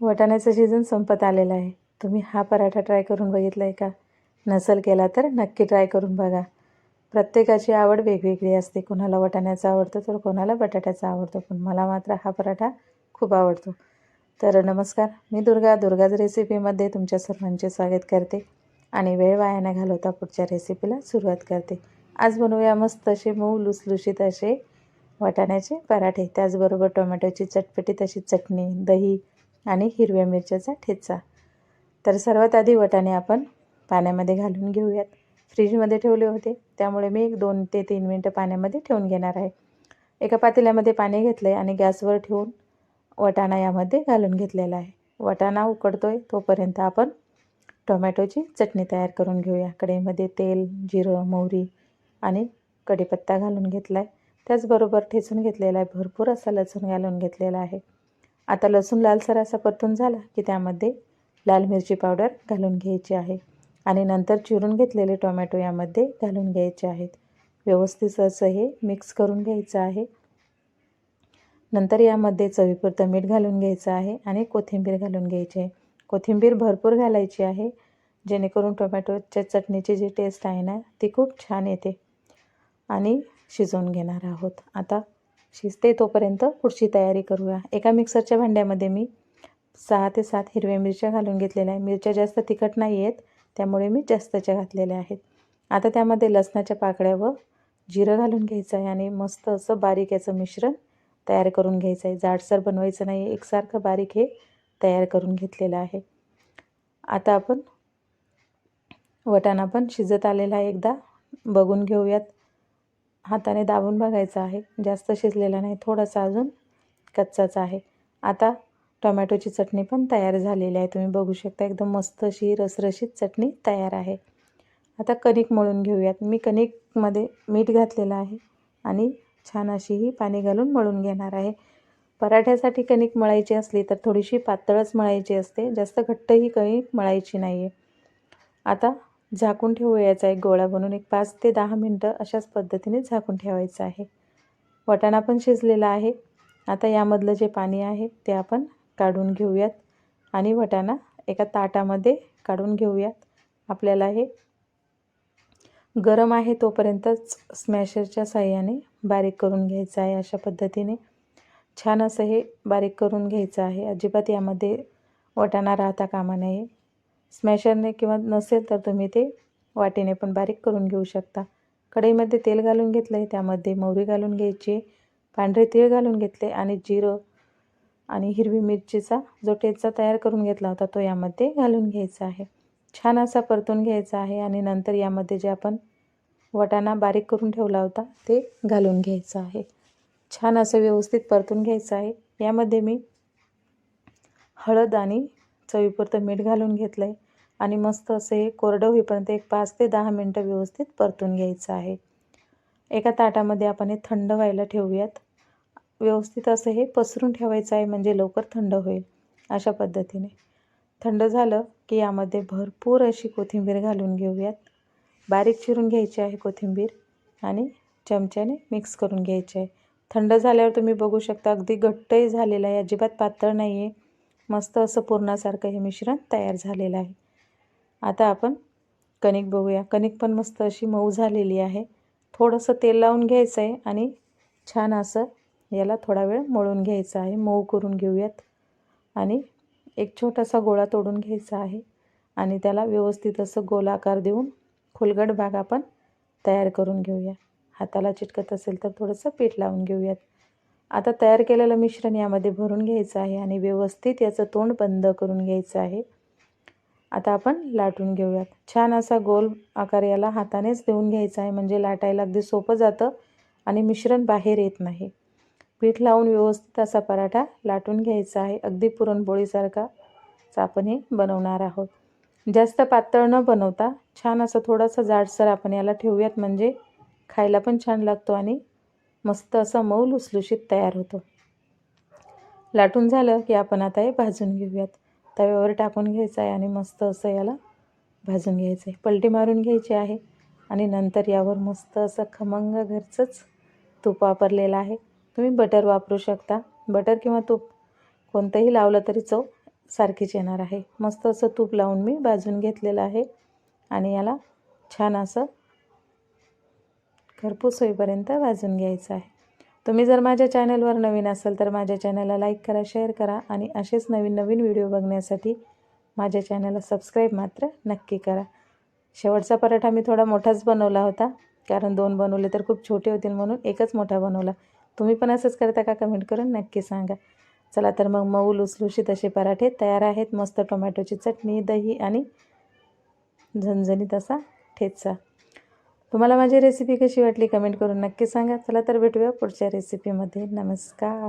वाटाण्याचं season संपत आलेलं आहे. तुम्ही हा पराठा ट्राय करून बघितला आहे का? नसल केला तर नक्की ट्राय करून बघा. प्रत्येकाची आवड वेगवेगळी असते. कोणाला वाटाण्याचा आवडतं तर कोणाला बटाट्याचा आवडतो. पण मला मात्र हा पराठा खूप आवडतो. तर नमस्कार. मी दुर्गा. दुर्गाज रेसिपीमध्ये तुमच्या सर्वांचे स्वागत करते. आणि वेळ वाया न घालवता पुढच्या रेसिपीला सुरुवात करते. आज बनवूया मस्त असे मऊ लुसलुशीत असे वाटाण्याचे पराठे. त्याचबरोबर टोमॅटोची चटपटी तशी चटणी दही आणि हिरव्या मिरच्याचा ठेचा. तर सर्वात आधी वटाणे आपण पाण्यामध्ये घालून घेऊयात. फ्रीजमध्ये ठेवले होते त्यामुळे मी एक दोन ते तीन मिनटं पाण्यामध्ये ठेवून घेणार आहे. एका पातेल्यामध्ये पाणी घेतलं आहे आणि गॅसवर ठेवून वटाणा यामध्ये घालून घेतलेला आहे. वटाणा उकडतो आहे तोपर्यंत आपण टोमॅटोची चटणी तयार करून घेऊया. कढईमध्ये तेल जिरं मोहरी आणि कढीपत्ता घालून घेतला आहे त्याचबरोबर ठेचून घेतलेला आहे भरपूर असा लसूण घालून घेतलेला आहे. आता लसूण लालसर असा परतून झाला की त्यामध्ये लाल मिरची पावडर घालून घ्यायची आहे आणि नंतर चिरून घेतलेले टोमॅटो यामध्ये घालून घ्यायचे आहेत. व्यवस्थित असं हे मिक्स करून घ्यायचं आहे. नंतर यामध्ये चवीपुरतं मीठ घालून घ्यायचं आहे आणि कोथिंबीर घालून घ्यायची आहे. कोथिंबीर भरपूर घालायची आहे जेणेकरून टोमॅटोच्या चटणीची जी टेस्ट आहे ना ती खूप छान येते. आणि शिजवून घेणार आहोत. आता शिजते तोपर्यंत पुढची तयारी करूया. एका मिक्सरच्या भांड्यामध्ये मी सहा ते सात हिरव्या मिरच्या घालून घेतलेल्या आहे मिरच्या जास्त तिखट नाही आहेत त्यामुळे मी जास्तच्या घातलेल्या आहेत. आता त्यामध्ये लसणाच्या पाकळ्या व जिरं घालून घ्यायचं आहे आणि मस्त असं बारीक याचं मिश्रण तयार करून घ्यायचं आहे. जाडसर बनवायचं नाही एकसारखं बारीक हे तयार करून घेतलेलं आहे. आता आपण वटाणा पण शिजत आलेला आहे. एकदा बघून घेऊयात. हाताने दाबून बघायचा आहे. जास्त शिजलेला नाही थोडासा अजून कच्चाच आहे. आता टोमॅटोची चटणी पण तयार झालेली आहे. तुम्ही बघू शकता एकदम मस्त अशी रसरशीत चटणी तयार आहे. आता कणिक मळून घेऊयात. मी कणिकमध्ये मीठ घातलेलं आहे आणि छान अशी ही पाणी घालून मळून घेणार आहे. पराठ्यासाठी कणिक मळायची असली तर थोडीशी पातळच मळायची असते. जास्त घट्टही कणिक मळायची नाही आहे आता झाकून ठेवूयाचा एक गोळा बनवून एक पाच ते दहा मिनटं अशाच पद्धतीने झाकून ठेवायचं आहे. वटाणा पण शिजलेला आहे. आता यामधलं जे पाणी आहे ते आपण काढून घेऊयात आणि वटाणा एका ताटामध्ये काढून घेऊयात. आपल्याला हे गरम आहे तोपर्यंतच स्मॅशरच्या साह्याने बारीक करून घ्यायचं आहे अशा पद्धतीने. छान असं हे बारीक करून घ्यायचं आहे. अजिबात यामध्ये वटाणा राहता कामा नये. स्मॅशरने किंवा नसेल तर तुम्ही ते वाटीने पण बारीक करून घेऊ शकता. कढईमध्ये तेल घालून घेतलं आहे त्यामध्ये मोहरी घालून घ्यायची पांढरे तीळ घालून घेतले आणि जिरं आणि हिरवी मिरचीचा जो टेचा तयार करून घेतला होता तो यामध्ये घालून घ्यायचा आहे. छान असा परतून घ्यायचा आहे आणि नंतर यामध्ये जे आपण वटाणा बारीक करून ठेवला होता ते घालून घ्यायचं आहे. छान असं व्यवस्थित परतून घ्यायचं आहे. यामध्ये मी हळद आणि चवीपुरतं मीठ घालून घेतलं आहे आणि मस्त असं हे कोरडं होईपर्यंत एक पाच ते दहा मिनटं व्यवस्थित परतून घ्यायचं आहे. एका ताटामध्ये आपण हे थंड व्हायला ठेवूयात. व्यवस्थित असं हे पसरून ठेवायचं आहे म्हणजे लवकर थंड होईल अशा पद्धतीने. थंड झालं की यामध्ये भरपूर अशी कोथिंबीर घालून घेऊयात. बारीक चिरून घ्यायची आहे कोथिंबीर आणि चमच्याने मिक्स करून घ्यायची आहे. थंड झाल्यावर तुम्ही बघू शकता अगदी घट्टही झालेलं आहे. अजिबात पातळ नाही आहे मस्त असं पूर्णासारखं हे मिश्रण तयार झालेलं आहे. आता आपण कणिक बघूया. कणिक पण मस्त अशी मऊ झालेली आहे. थोडंसं तेल लावून घ्यायचं आहे आणि छान असं याला थोडा वेळ मळून घ्यायचं आहे. मऊ करून घेऊयात. आणि एक छोटासा गोळा तोडून घ्यायचा आहे. आणि त्याला व्यवस्थित असं गोलाकार देऊन खुलगट भाग आपण तयार करून घेऊया. हाताला चिटकत असेल तर थोडंसं पीठ लावून घेऊयात. आता तयार केलेलं मिश्रण यामध्ये भरून घ्यायचं आहे आणि व्यवस्थित याचं तोंड बंद करून घ्यायचं आहे. आता आपण लाटून घेऊयात. छान असा गोल आकार याला हातानेच देऊन घ्यायचा आहे म्हणजे लाटायला अगदी सोपं जातं आणि मिश्रण बाहेर येत नाही. पीठ लावून व्यवस्थित असा पराठा लाटून घ्यायचा आहे. अगदी पुरणपोळीसारखाच आपण हे बनवणार आहोत. जास्त पातळ न बनवता छान असं थोडासा जाडसर आपण याला ठेवूयात म्हणजे खायला पण छान लागतो आणि मस्त असा मऊ लुसलुशीत तयार होतो. लाटून झालं की आपण आता हे भाजून घेऊयात. तव्यावर टाकून घ्यायचं आहे आणि मस्त असं याला भाजून घ्यायचं आहे पलटी मारून घ्यायची आहे आणि नंतर यावर मस्त असं खमंग घरचंच तूप वापरलेलं आहे. तुम्ही बटर वापरू शकता. बटर किंवा तूप कोणतंही लावलं तरी चव सारखीच येणार आहे. मस्त असं तूप लावून मी भाजून घेतलेलं आहे आणि याला छान असं खरपूस होईपर्यंत भाजून घ्यायचं आहे. तुम्ही जर माझ्या चॅनलवर नवीन असाल तर माझ्या चॅनलला लाईक करा शेअर करा आणि असेच नवीन नवीन व्हिडिओ बघण्यासाठी माझ्या चॅनलला सबस्क्राईब मात्र नक्की करा. शेवटचा पराठा मी थोडा मोठाच बनवला होता कारण दोन बनवले तर खूप छोटे होतील म्हणून एकच मोठा बनवला. तुम्ही पण असंच करता का कमेंट करून नक्की सांगा. चला तर मग मऊ लुसलुशीत असे पराठे तयार आहेत. मस्त टोमॅटोची चटणी दही आणि झणझणीत असा ठेचा. तुम्हाला माझी रेसिपी कशी वाटली कमेंट करून नक्की सांगा. चला तर भेटूया पुढच्या रेसिपीमध्ये नमस्कार.